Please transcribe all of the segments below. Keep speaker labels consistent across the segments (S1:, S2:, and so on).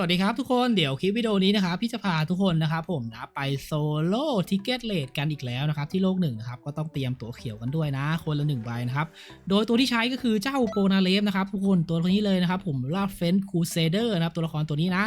S1: วัสดีครับทุกคนเดี๋ยวคลิปวิดีโอนี้นะครับพี่จะพาทุกคนนะครับผมนะไปโซโล่ทิกเก็ตเลดกันอีกแล้วนะครับที่โลกหนึ่งนะครับก็ต้องเตรียมตั๋วเขียวกันด้วยนะ คนละหนึ่งใบนะครับโดยตัวที่ใช้ก็คือเจ้าโปนาเลฟนะครับทุกคนตัวนี้เลยนะครับผมลาเฟนคูเซเดอร์นะครับตัวละครตัวนี้นะ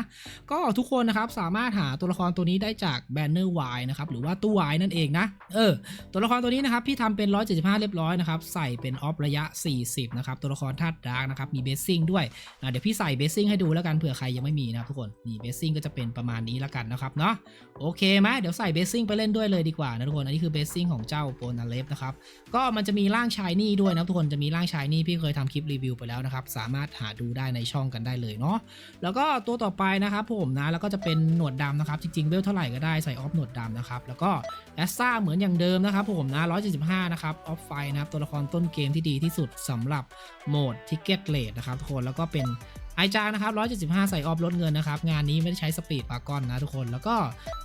S1: ก็ทุกคนนะครับสามารถหาตัวละครตัวนี้ได้จากแบนเนอร์วนะครับหรือว่าตู้วายนั่นเองนะเออตัวละครตัวนี้นะครับพี่ทำเป็น 175 เรียบร้อยนะครับใส่เป็นออฟระยะ 40นะครับตัวละครธาตุดาร์กนะครับมีเบสซิ่งด้วยอะเดี๋ยวพี่ใส่เบสซิ่งให้ดูแล้วกันเผื่อใครยังไม่มีนะครับทุกคนนี่เบสซิ่งก็จะเป็นประมาณนี้ล้วกันนะครับเนาะโอเคไหมเดี๋ยวใส่เบสซิ่งไปเล่นด้วยเลยดีกว่านะทุกคนอันนี้คือเบสซิ่งของเจ้าโปนาเลฟนะครับก็มันจะมีร่างชายนี่ด้วยนะทุกคนจะมีร่างชายนี่พี่เคยทำคลิปรีวิวไปแล้วนะครับสามารถหาดูได้ในช่องกันได้เลยเนาะแล้วก็ตัวต่อไปนะครับผมนะแล้วก็จะเป็นหนวดดำนะครับจริงๆเวลเท่าไหร่ก็ได้ใส่ออฟหนวดดำนะครับแล้วก็แอสซ่าเหมือนอย่างเดิมนะครับผมนะ175นะครับออฟไฟนะครับตัวละครต้นเกมที่ดีที่สุดสำหรับโหมดทิกเก็ตเลดนะครับทุกคนแล้วก็เป็น ไอจางนะครับ175 ใส่ออฟลดเงินนะครับ งานนี้ไม่ได้ใช้สปีดปากอนนะทุกคน แล้วก็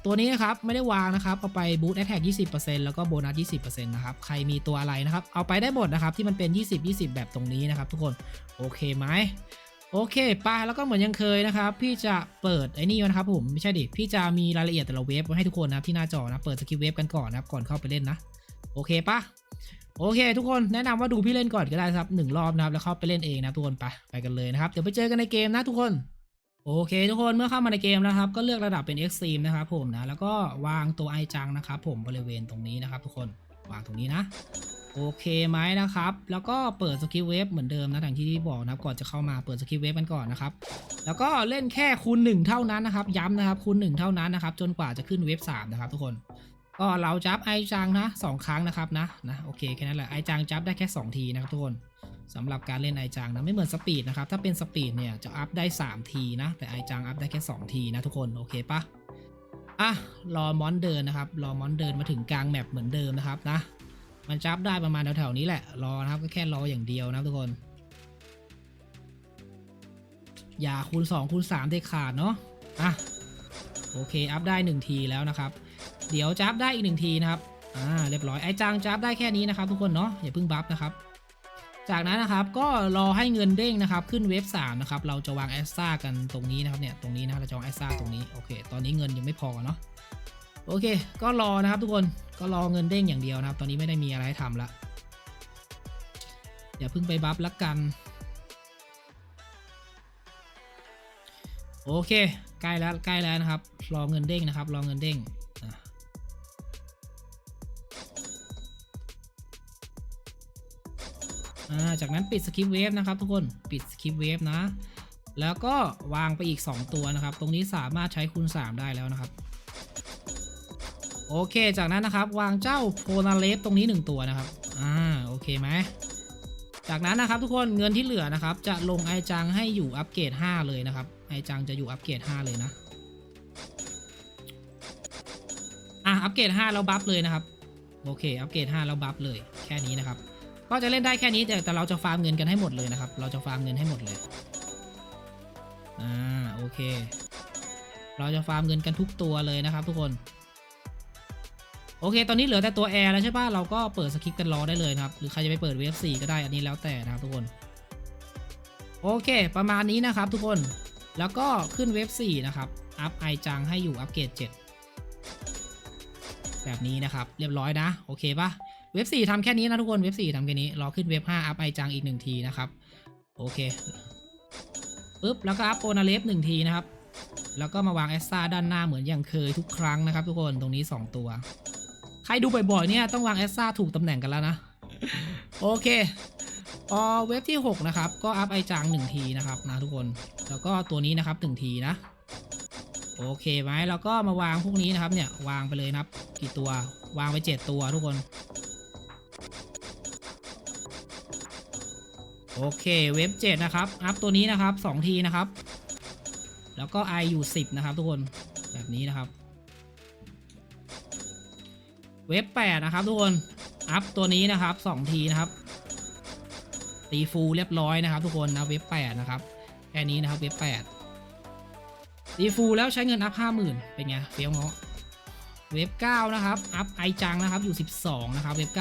S1: ตัวนี้นะครับ ไม่ได้วางนะครับเอาไปบูตแอ t แทก20%แล้วก็โบนัส 20%นะครับ ใครมีตัวอะไรนะครับ เอาไปได้หมดนะครับ ที่มันเป็น 20 20 แบบตรงนี้นะครับ ทุกคน โอเคไหมโอเคไปแล้วก็เหมือนยังเคยนะครับ พี่จะเปิดไอ้นี่นะครับผมไม่ใช่ดิพี่จะมีรายละเอียดแต่ละเว็บไว้ให้ทุกคนนะครับที่หน้าจอนะเปิดสกิปเว็บกันก่อนนะครับก่อนเข้าไปเล่นนะ โอเคปะ โอเค ทุกคนแนะนำว่าดูพี่เล่นก่อนก็ได้ครับหนึ่งรอบนะครับแล้วเข้าไปเล่นเองนะทุกคนไปไปกันเลยนะครับเดี๋ยวไปเจอกันในเกมนะทุกคนโอเค ทุกคนเมื่อเข้ามาในเกมนะครับ ก็เลือกระดับเป็น Extreme นะครับผมนะแล้วก็วางตัวไอจังนะครับผมบริเวณตรงนี้นะครับ ทุกคนวางตรงนี้นะ โอเคไหมนะครับ แล้วก็เปิดสกิลเวฟเหมือนเดิมนะอย่างที่พี่บอกนะครับก่อนจะเข้ามาเปิดสกิลเวฟกันก่อนนะครับแล้วก็เล่นแค่คูณหนึ่งเท่านั้นนะครับ ย้ำนะครับคูณหนึ่งเท่านั้นนะครับ จนกว่าจะขึ้นเวฟสามนะครับทุกคน ก็เราจับไอจังนะสองครั้งนะครับนะนะโอเคแค่นั้นแหละไอจังจับได้แค่ 2 ทีนะครับทุกคนสำหรับการเล่นไอจังนะไม่เหมือนสปีดนะครับถ้าเป็นสปีดเนี่ยจะอัพได้ 3 ทีนะ แต่ไอจังอัพได้แค่ 2 ทีนะทุกคนโอเคปะอะรอมอนเดินนะครับรอมอนเดินมาถึงกลางแมปเหมือนเดิมนะครับนะ มันจับได้ประมาณแถวๆนี้แหละรอนะครับก็แค่รออย่างเดียวนะทุกคน อย่าคูณ2คูณ3เด็ดขาดเนาะอะโอเคอัพได้ 1 ทีแล้วนะครับ เดี๋ยวจับได้อีก1ทีนะครับ อ่า เรียบร้อย ไอ้จางจับได้แค่นี้นะครับทุกคนเนาะ อย่าเพิ่งบัฟนะครับ จากนั้นนะครับ ก็รอให้เงินเด้งนะครับ ขึ้นเวฟ3นะครับ เราจะวางแอสซ่ากันตรงนี้นะครับเนี่ย ตรงนี้นะ เราจะวางแอสซ่าตรงนี้ โอเค ตอนนี้เงินยังไม่พอเนาะ โอเค ก็รอนะครับทุกคน ก็รอเงินเด้งอย่างเดียวนะครับ ตอนนี้ไม่ได้มีอะไรให้ทำละ อย่าเพิ่งไปบัฟละกัน โอเค ใกล้แล้ว ใกล้แล้วนะครับ รอเงินเด้งนะครับ รอเงินเด้ง อ่าจากนั้นปิดสคริปต์เวฟนะครับ ทุกคนปิดสคริปต์เวฟนะ แล้วก็วางไปอีก 2 ตัวนะครับ ตรงนี้สามารถใช้คูณ 3 ได้แล้วนะครับ โอเคจากนั้นนะครับ วางเจ้าโพนาเลฟตรงนี้ 1 ตัวนะครับอ่าโอเคไหมจากนั้นนะครับทุกคนเงินที่เหลือนะครับ จะลงไอจังให้อยู่อัปเกรด 5 เลยนะครับไอจังจะอยู่อัปเกรด 5 เลยนะอะอัปเกรด 5 แล้วบัฟเลยนะครับ โอเค อัปเกรด 5 แล้วบัฟเลย แค่นี้นะครับ ก็จะเล่นได้แค่นี้แต่แต่เราจะฟาร์มเงินกันให้หมดเลยนะครับ เราจะฟาร์มเงินให้หมดเลย อ่าโอเค เราจะฟาร์มเงินกันทุกตัวเลยนะครับ ทุกคน โอเค ตอนนี้เหลือแต่ตัวแอร์แล้วใช่ป่ะ เราก็เปิดสคริปต์กันรอได้เลยครับ หรือใครจะไปเปิดเวฟ4ก็ได้ อันนี้แล้วแต่นะครับทุกคน โอเค ประมาณนี้นะครับ ทุกคน แล้วก็ขึ้นเวฟ4นะครับ อัพไอจังให้อยู่อัปเกรด7แบบนี้นะครับ เรียบร้อยนะ โอเคป่ะ เวฟ4ทำแค่นี้นะทุกคนเวฟ4ทำแค่นี้รอขึ้นเวฟ5อัพไอจังอีก1ทีนะครับโอเคปึ๊บแล้วก็อัพโปนาเลฟ1ทีนะครับ แล้วก็มาวางแอสซาด้านหน้าเหมือนอย่างเคยทุกครั้งนะครับ ทุกคนตรงนี้ 2 ตัว ใครดูบ่อยๆเนี่ยต้องวางแอสซาถูกตำแหน่งกันแล้วนะโอเคพอเว็บที่ 6 นะครับ ก็อัพไอจาง1ทีนะครับนะทุกคนแล้วก็ตัวนี้นะครับ1ทีนะ โอเคไหมแล้วก็มาวางพวกนี้นะครับเนี่ยวางไปเลยนะครับ กี่ตัววางไป 7 ตัวทุกคน โอเคเว็บ7นะครับ อัพตัวนี้นะครับ2ทีนะครับ แล้วก็ i อยู่ 10 นะครับ ทุกคนแบบนี้นะครับ เว็บ8นะครับ ทุกคน อัพตัวนี้นะครับ2ทีนะครับ ตีฟูลเรียบร้อยนะครับ ทุกคนนะเว็บ8นะครับแค่นี้นะครับเว็บ8ตีฟูลแล้วใช้เงินอัพ50,000 เป็นไงเฟี้ยวเงาะเว็บ9นะครับ อัพไอจังนะครับอยู่ 12 นะครับ เว็บ9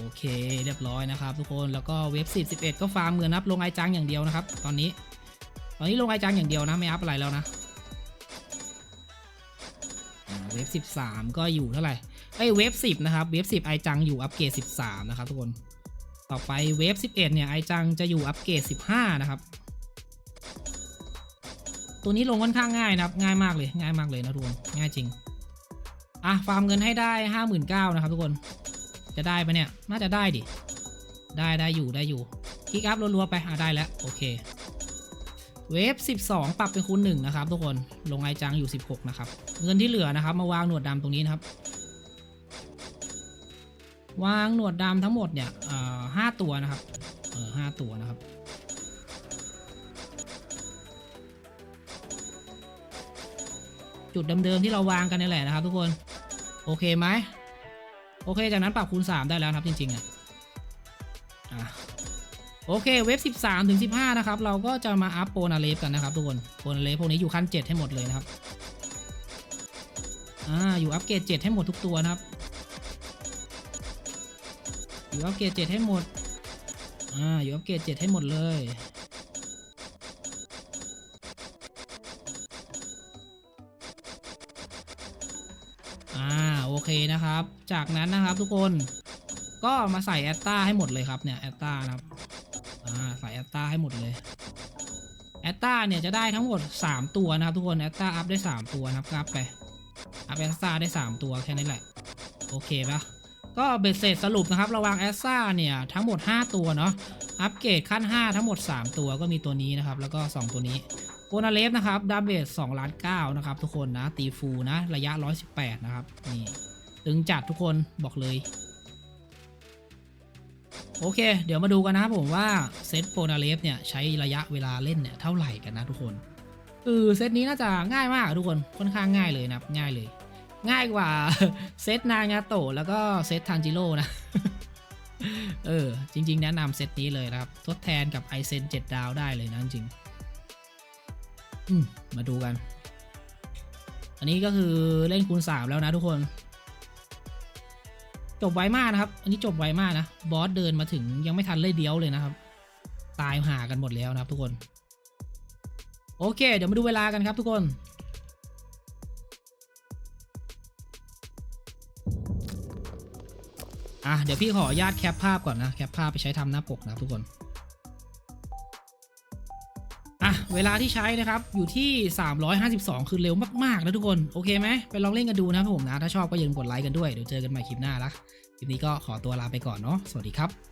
S1: โอเคเรียบร้อยนะครับทุกคนแล้วก็เว็บ10 11 ก็ฟาร์มเงินนับลงไอจังอย่างเดียวนะครับ ตอนนี้ ตอนนี้ลงไอจังอย่างเดียวนะไม่อัพอะไรแล้วนะเวฟสิบสามก็อยู่เท่าไหร่ไอเวฟสิบนะครับเวฟสิบไอจังอยู่อัปเกรดสิบสามนะครับทุกคนต่อไปเวฟสิบเอ็ดเนี่ย ไอจังจะอยู่อัปเกรดสิบห้านะครับ ตัวนี้ลงค่อนข้างง่ายนะครับ ง่ายมากเลย ง่ายมากเลยนะทุกคน ง่ายจริง อะ ฟาร์มเงินให้ได้ห้าหมื่นเก้านะครับทุกคน จะได้ปะเนี่ย น่าจะได้ดิ ได้ได้อยู่ได้อยู่ คลิกอัพรัวๆไปอะได้แล้ว โอเค เวฟ 12 ปรับเป็นคูณ1นะครับทุกคน ลงไอจังอยู่ 16 นะครับ เงินที่เหลือนะครับ มาวางหนวดดำตรงนี้นะครับ วางหนวดดำทั้งหมดเนี่ยเอ่อห้าตัวนะครับ เออห้าตัวนะครับจุดเดิมๆที่เราวางกันนี่แหละนะครับทุกคน โอเคไหม อเคจากนั้นปรับคูณ 3 ได้แล้วครับจริงๆอะโอเคเว็บ 13ถึง15 นะครับ เราก็จะมาอัพโปนาเลฟกันนะครับทุกคนโปนาเลฟพวกนี้อยู่ขั้น 7 ให้หมดเลยนะครับอ่าอยู่อัปเกรด 7 ให้หมดทุกตัวนะครับ อยู่อัปเกรด 7 ให้หมดอ่าอยู่อัปเกรด 7 ให้หมดเลย เคนะครับ จากนั้นนะครับทุกคนก็มาใส่แอตตาให้หมดเลยครับเนี่ยแอตตานะครับอ่าใส่แอตตาให้หมดเลยแอตตาเนี่ยจะได้ทั้งหมด 3 ตัวนะครับทุกคนแอตตาอัพได้ 3 ตัวนะครับอัพไปอัพแอตตาได้ 3 ตัวแค่นี้แหละ โอเคปะก็เบ็ดเสร็จสรุปนะครับ ระวังแอตตาเนี่ยทั้งหมด 5 ตัวเนาะอัปเกรดขั้น 5 ทั้งหมด 3 ตัวก็มีตัวนี้นะครับ แล้วก็ 2 ตัวนี้โกนาเลฟนะครับดาเมจ2ล้าน9นะครับทุกคนนะตีฟูนะระยะ 118 นะครับนี่ ตึงจัดทุกคนบอกเลย โอเค เดี๋ยวมาดูกันนะครับผมว่าเซตโปนาเลฟเนี่ยใช้ระยะเวลาเล่นเนี่ยเท่าไหร่กันนะทุกคนคือเซตนี้น่าจะง่ายมากทุกคนค่อนข้างง่ายเลยนะครับง่ายเลย ง่ายกว่าเซตนางาโตแล้วก็เซตทันจิโร่นะเออ จริง ๆ แนะนำเซตนี้เลยนะครับ ทดแทนกับไอเซน7ดาวได้เลยนะจริงอืมมาดูกัน อันนี้ก็คือเล่นคูณ 3 แล้วนะทุกคน จบไวมากนะครับ อันนี้จบไวมากนะ บอสเดินมาถึงยังไม่ทันเลยเดียวเลยนะครับ ตายหากันหมดแล้วนะครับทุกคน โอเค เดี๋ยวมาดูเวลากันครับทุกคน อะ เดี๋ยวพี่ขออนุญาตแคปภาพก่อนนะ แคปภาพไปใช้ทำหน้าปกนะครับทุกคน เวลาที่ใช้นะครับอยู่ที่ 352 คือเร็วมากๆนะทุกคนโอเคไหมไปลองเล่นกันดูนะครับผมนะ ถ้าชอบก็อย่าลืมกดไลค์กันด้วยเดี๋ยวเจอกันใหม่คลิปหน้าละคลิปนี้ก็ขอตัวลาไปก่อนเนาะสวัสดีครับ